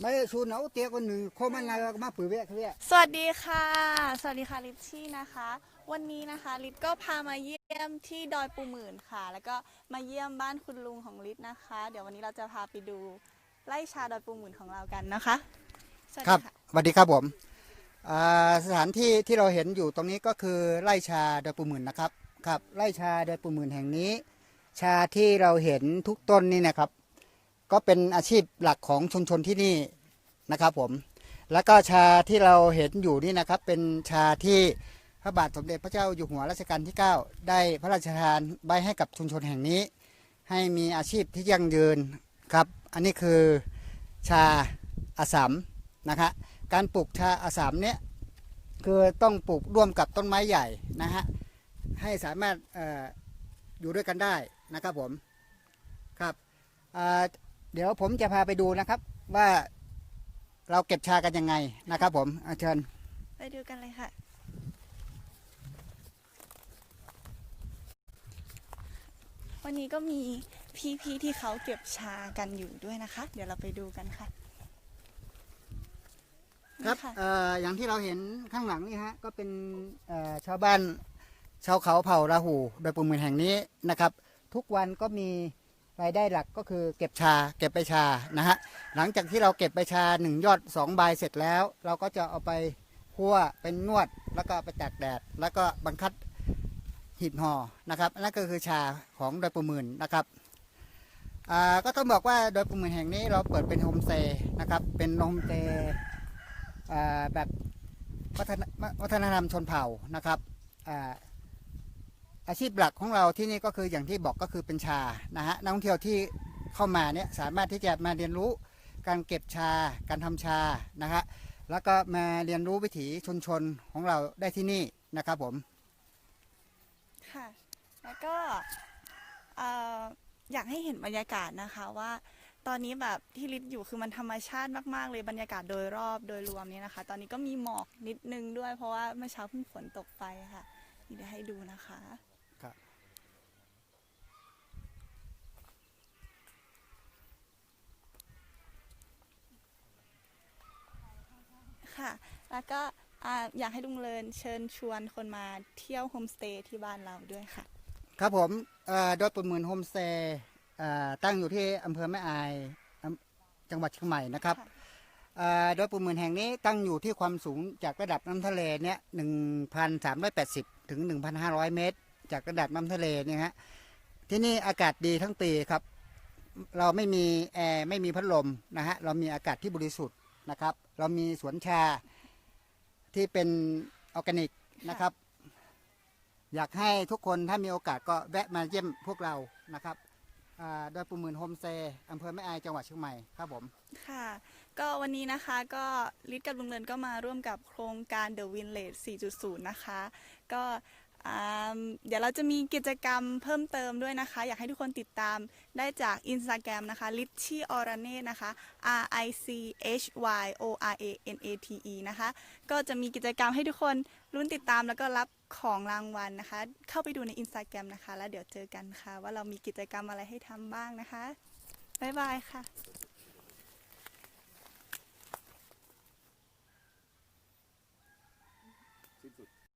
ไม่ชูนเอาเตียคนหนึ่งโคมันนายก็มาปืนเวะเขาเรียกสวัสดีค่ะ สวัสดีค่ะลิชชี่นะคะ วันนี้นะคะลิศก็พามาเยี่ยมที่ดอยปูหมื่นค่ะ แล้วก็มาเยี่ยมบ้านคุณลุงของลิศนะคะ เดี๋ยววันนี้เราจะพาไปดูไร่ชาดอยปูหมื่นของเรากันนะคะสวัสครับดีค่ะ สวัสดีครับผมอ่าสถานที่ที่เราเห็นอยู่ตรงนี้ก็คือไร่ชาดอยปูหมื่นนะครับครับไร่ชาดอยปูหมื่นแห่งนี้ ชาที่เราเห็นทุกต้นนี่นะครับ ก็เป็นอาชีพหลักของชุมชนที่นี่นะครับผม แล้วก็ชาที่เราเห็นอยู่นี่นะครับ เป็นชาที่พระบาทสมเด็จพระเจ้าอยู่หัวรัชกาลที่ 9 ได้พระราชทานใบให้กับชุมชนแห่งนี้ ให้มีอาชีพที่ยั่งยืนครับ อันนี้คือชาอาสามนะคะการปลูกชาอาสามเนี่ยคือต้องปลูกร่วมกับต้นไม้ใหญ่นะฮะให้สามารถอออยู่ด้วยกันได้นะครับผมครับอ่า เดี๋ยวผมจะพาไปดูนะครับ ว่าเราเก็บชากันยังไงนะครับ ผมอ่าเชิญ ไปดูกันเลยค่ะ วันนี้ก็มีพี่ๆที่เขาเก็บชากันอยู่ด้วยนะคะ เดี๋ยวเราไปดูกันค่ะครับนี่ค่ะเอ่ออย่างที่เราเห็นข้างหลังนี่ฮะ ก็เป็นเอ่อชาวบ้าน ชาวเขาเผ่าราหู โดยปุ่มมือแห่งนี้นะครับ ทุกวันก็มี รายได้หลักก็คือเก็บชาเก็บใบชานะฮะหลังจากที่เราเก็บใบชาหนึ่งยอดสองใบเสร็จแล้ว เราก็จะเอาไปคั่วเป็นนวดแล้วก็ไปตากแดด แล้วก็บังคับหีบห่อนะครับนั่นก็คือชาของโดยปุ่มมือนะครับอ่าก็ต้องบอกว่าโดยปุ่มมือแห่งนี้เราเปิดเป็นโฮมสเตย์นะครับเป็นโฮมสเตย์อ่าแบบวัฒนวัฒนธรรมชนเผ่านะครับ อาชีพหลักของเราที่นี่ก็คืออย่างที่บอกก็คือเป็นชานะฮะนักท่องเที่ยวที่เข้ามาเนี่ยสามารถที่จะมาเรียนรู้การเก็บชา การทำชานะฮะแล้วก็มาเรียนรู้วิถีชุมชนของเราได้ที่นี่นะครับผมค่ะแล้วก็อยากให้เห็นบรรยากาศนะคะว่าตอนนี้แบบที่ลิศอยู่คือมันธรรมชาติมากๆเลยบรรยากาศโดยรอบโดยรวมนี้นะคะ ตอนนี้ก็มีหมอกนิดนึงด้วยเพราะว่าเมื่อเช้าเพิ่งฝนตกไปค่ะนี่เดี๋ยวให้ดูนะคะ ค่ะ แล้วก็ออยากให้ลุงเลินเชิญชวนคนมาเที่ยวโฮมสเตย์ที่บ้านเราด้วยค่ะ ครับผมเอ่อยปุ่มมือโฮมสเตย์ตั้งอยู่ที่อำเภอแม่อายจังหวัดเชียงใหม่นะครับค่ะเอ่อยปุ่มมือแห่งนี้ตั้งอยู่ที่ความสูงจากระดับน้ำทะเลเนี่ย1,380ถึง1,500เมตร จากระดับน้ำทะเลเนี่ยฮะที่นี่อากาศดีทั้งปีครับ เราไม่มีแอร์ไม่มีพัดลมนะฮะเรามีอากาศที่บริสุทธิ์ นะครับ เรามีสวนชาที่เป็นออร์แกนิกนะครับ อยากให้ทุกคนถ้ามีโอกาสก็แวะมาเยี่ยมพวกเรานะครับโดยปุ่มมือโฮมเตย์อำเภอแม่อายจังหวัดเชียงใหม่ครับผมค่ะ ก็วันนี้นะคะก็ลิศกับลุงเลินก็มาร่วมกับโครงการ The Village 4.0 นะคะ ก็ เดี๋ยวเราจะมีกิจกรรมเพิ่มเติมด้วยนะคะ อยากให้ทุกคนติดตามได้จาก Instagram นะคะ l i c h y o r a n e นะคะ R I C H Y O R A N A T E นะคะ ก็จะมีกิจกรรมให้ทุกคนรุ่นติดตามแล้วก็รับของรางวัลนะคะ เข้าไปดูใน Instagram นะคะ แล้วเดี๋ยวเจอกันค่ะ ว่าเรามีกิจกรรมอะไรให้ทำบ้างนะคะ บ๊ายบายค่ะ